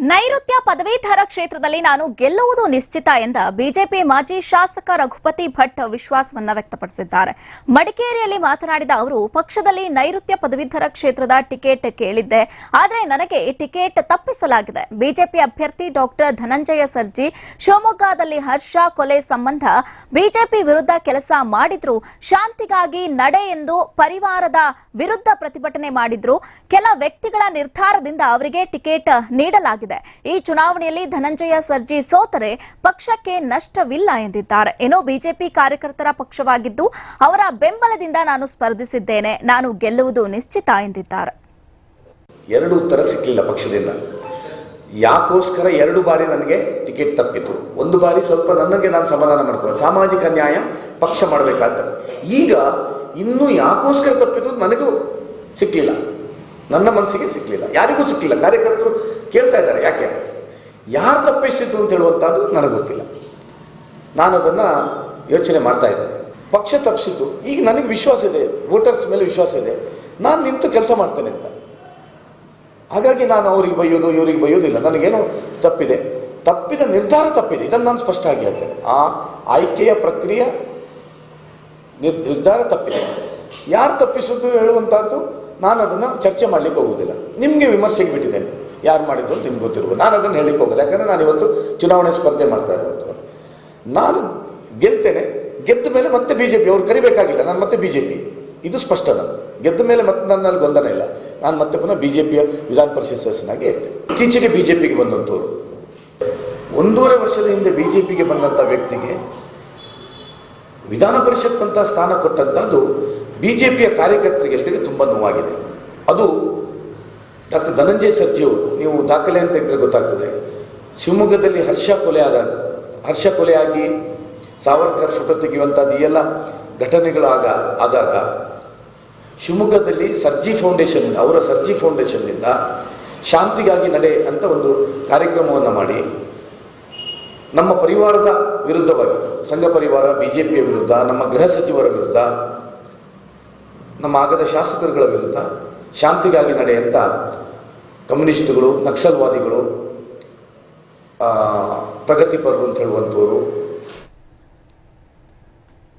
ನೈಋತ್ಯ ಪದವೀಧರ ಕ್ಷೇತ್ರದಲ್ಲಿ ನಾನು ಗೆಲ್ಲುವುದು ನಿಶ್ಚಿತ ಎಂದ ಬಿಜೆಪಿ ಮಾಜಿ ಶಾಸಕ ರಘುಪತಿ ಭಟ್ ವಿಶ್ವಾಸವನ್ನ ವ್ಯಕ್ತಪಡಿಸಿದ್ದಾರೆ. ಮಡಿಕೇರಿಯಲ್ಲಿ ಮಾತನಾಡಿದ ಅವರು, ಪಕ್ಷದಲ್ಲಿ ನೈಋತ್ಯ ಪದವೀಧರ ಕ್ಷೇತ್ರದ ಟಿಕೆಟ್ ಕೇಳಿದ್ದೆ. ಆದರೆ ನನಗೆ ಟಿಕೆಟ್ ತಪ್ಪಿಸಲಾಗಿದೆ. ಬಿಜೆಪಿ ಅಭ್ಯರ್ಥಿ ಡಾಕ್ಟರ್ ಧನಂಜಯ ಸರ್ಜಿ, ಶಿವಮೊಗ್ಗದಲ್ಲಿ ಹರ್ಷ ಕೊಲೆ ಸಂಬಂಧ ಬಿಜೆಪಿ ವಿರುದ್ಧ ಕೆಲಸ ಮಾಡಿದ್ರು. ಶಾಂತಿಗಾಗಿ ನಡೆ ಎಂದು ಪರಿವಾರದ ವಿರುದ್ಧ ಪ್ರತಿಭಟನೆ ಮಾಡಿದ್ರು. ಕೆಲ ವ್ಯಕ್ತಿಗಳ ನಿರ್ಧಾರದಿಂದ ಅವರಿಗೆ ಟಿಕೆಟ್ ನೀಡಲಾಗಿದೆ. ಈ ಚುನಾವಣೆಯಲ್ಲಿ ಧನಂಜಯ ಸರ್ಜಿ ಸೋತರೆ ಪಕ್ಷಕ್ಕೆ ನಷ್ಟವಿಲ್ಲ ಎಂದಿದ್ದಾರೆ. ಏನೋ ಬಿಜೆಪಿ ಕಾರ್ಯಕರ್ತರ ಪಕ್ಷವಾಗಿದ್ದು ಅವರ ಬೆಂಬಲದಿಂದ ನಾನು ಸ್ಪರ್ಧಿಸಿದ್ದೇನೆ. ನಾನು ಗೆಲ್ಲುವುದು ನಿಶ್ಚಿತ ಎಂದಿದ್ದಾರೆ. ಎರಡು ಉತ್ತರ ಸಿಕ್ಕಲಿಲ್ಲ ಪಕ್ಷದಿಂದ. ಯಾಕೋಸ್ಕರ ಎರಡು ಬಾರಿ ನನಗೆ ಟಿಕೆಟ್ ತಪ್ಪಿತು. ಒಂದು ಬಾರಿ ಸ್ವಲ್ಪ ನನಗೆ ನಾನು ಸಮಾಧಾನ ಮಾಡ್ಕೊಂಡು ಸಾಮಾಜಿಕ ನ್ಯಾಯ ಪಕ್ಷ ಮಾಡಬೇಕಾದ ಈಗ ಇನ್ನೂ ಯಾಕೋಸ್ಕರ ತಪ್ಪಿತು ನನಗೂ ಸಿಕ್ಕಲಿಲ್ಲ ನನ್ನ ಮನಸ್ಸಿಗೆ ಸಿಕ್ಕಲಿಲ್ಲ ಯಾರಿಗೂ ಸಿಕ್ಕಲಿಲ್ಲ ಕಾರ್ಯಕರ್ತರು ಕೇಳ್ತಾ ಇದ್ದಾರೆ. ಯಾಕೆ? ಯಾರು ತಪ್ಪಿಸಿತು ಅಂತ ಹೇಳುವಂಥದ್ದು ನನಗೆ ಗೊತ್ತಿಲ್ಲ. ನಾನು ಅದನ್ನು ಯೋಚನೆ ಮಾಡ್ತಾ ಇದ್ದೇನೆ. ಪಕ್ಷ ತಪ್ಪಿಸಿತು ಈಗ ನನಗೆ ವಿಶ್ವಾಸ ಇದೆ, ವೋಟರ್ಸ್ ಮೇಲೆ ವಿಶ್ವಾಸ ಇದೆ. ನಾನು ನಿಂತು ಕೆಲಸ ಮಾಡ್ತೇನೆ ಅಂತ. ಹಾಗಾಗಿ ನಾನು ಅವ್ರಿಗೆ ಬೈಯೋದು ಇವರಿಗೆ ಬೈಯೋದಿಲ್ಲ ನನಗೇನು ತಪ್ಪಿದೆ. ತಪ್ಪಿದ ನಿರ್ಧಾರ ತಪ್ಪಿದೆ. ಇದನ್ನು ನಾನು ಸ್ಪಷ್ಟ ಆಗಿ ಹೇಳ್ತೇನೆ. ಆ ಆಯ್ಕೆಯ ಪ್ರಕ್ರಿಯೆ ನಿರ್, ನಿರ್ಧಾರ ತಪ್ಪಿದೆ. ಯಾರು ತಪ್ಪಿಸಿದ್ದು ಹೇಳುವಂಥದ್ದು ನಾನು ಅದನ್ನು ಚರ್ಚೆ ಮಾಡಲಿಕ್ಕೆ ಹೋಗೋದಿಲ್ಲ ನಿಮಗೆ ವಿಮರ್ಶೆಗೆ ಬಿಟ್ಟಿದ್ದೇನೆ. ಯಾರು ಮಾಡಿದ್ರು ಅಂತ ನಿಮ್ಗೆ ಗೊತ್ತಿರ್ಬೋದು. ನಾನು ಅದನ್ನು ಹೇಳಲಿಕ್ಕೆ ಹೋಗೋದು ಯಾಕಂದರೆ ನಾನು ಇವತ್ತು ಚುನಾವಣೆ ಸ್ಪರ್ಧೆ ಮಾಡ್ತಾ ಇರುವಂಥವ್ರು ನಾನು ಗೆಲ್ತೇನೆ. ಗೆದ್ದ ಮೇಲೆ ಮತ್ತೆ ಬಿ ಜೆ ಪಿ ಅವ್ರು ಕರಿಬೇಕಾಗಿಲ್ಲ. ನಾನು ಮತ್ತೆ ಬಿ ಜೆ ಪಿ ಇದು ಸ್ಪಷ್ಟ ನಾನು ಗೆದ್ದ ಮೇಲೆ ಮತ್ತೆ ನನ್ನಲ್ಲಿ ಗೊಂದಲ ಇಲ್ಲ. ನಾನು ಮತ್ತೆ ಪುನಃ ಬಿ ಜೆ ಪಿಯ ವಿಧಾನ ಪರಿಷತ್ ಸದಸ್ಯನಾಗಿ ಇರ್ತೇನೆ. ಇತ್ತೀಚೆಗೆ ಬಿ ಜೆ ಪಿಗೆ ಬಂದಂಥವ್ರು. ಒಂದೂವರೆ ವರ್ಷದ ಹಿಂದೆ ಬಿ ಜೆ ಪಿಗೆ ಬಂದಂಥ ವ್ಯಕ್ತಿಗೆ ವಿಧಾನ ಪರಿಷತ್ ಅಂತ ಸ್ಥಾನ ಕೊಟ್ಟಂಥದ್ದು ಬಿ ಜೆ ಪಿಯ ಕಾರ್ಯಕರ್ತರಿಗೆಲ್ಲರಿಗೆ ತುಂಬ ನೋವಾಗಿದೆ. ಅದು ಡಾಕ್ಟರ್ ಧನಂಜಯ ಸರ್ಜಿ ಅವರು ನೀವು ದಾಖಲೆ ಅಂತ ಇದ್ರೆ ಗೊತ್ತಾಗ್ತದೆ. ಶಿವಮೊಗ್ಗದಲ್ಲಿ ಹರ್ಷ ಕೊಲೆ ಆದ ಹರ್ಷ ಕೊಲೆಯಾಗಿ ಸಾವರ್ಕರ್ ಫೋಟೋ ತೆಗೆಯುವಂಥದ್ದು ಈ ಎಲ್ಲ ಘಟನೆಗಳಾಗ ಆದಾಗ ಶಿವಮೊಗ್ಗದಲ್ಲಿ ಸರ್ಜಿ ಫೌಂಡೇಶನ್, ಅವರ ಸರ್ಜಿ ಫೌಂಡೇಶನ್ನಿಂದ ಶಾಂತಿಗಾಗಿ ನಡೆ ಅಂತ ಒಂದು ಕಾರ್ಯಕ್ರಮವನ್ನು ಮಾಡಿ. ನಮ್ಮ ಪರಿವಾರದ ವಿರುದ್ಧವಾಗಿ, ಸಂಘ ಪರಿವಾರ ಬಿ ಜೆ ಪಿಯ ವಿರುದ್ಧ, ನಮ್ಮ ಗೃಹ ಸಚಿವರ ವಿರುದ್ಧ, ನಮ್ಮ ಆಗದ ಶಾಸಕರುಗಳ ವಿರುದ್ಧ ಶಾಂತಿಗಾಗಿ ನಡೆಯಂಥ ಕಮ್ಯುನಿಸ್ಟ್ಗಳು ನಕ್ಸಲ್ವಾದಿಗಳು ಪ್ರಗತಿಪರರು ಅಂತ ಹೇಳುವಂಥವರು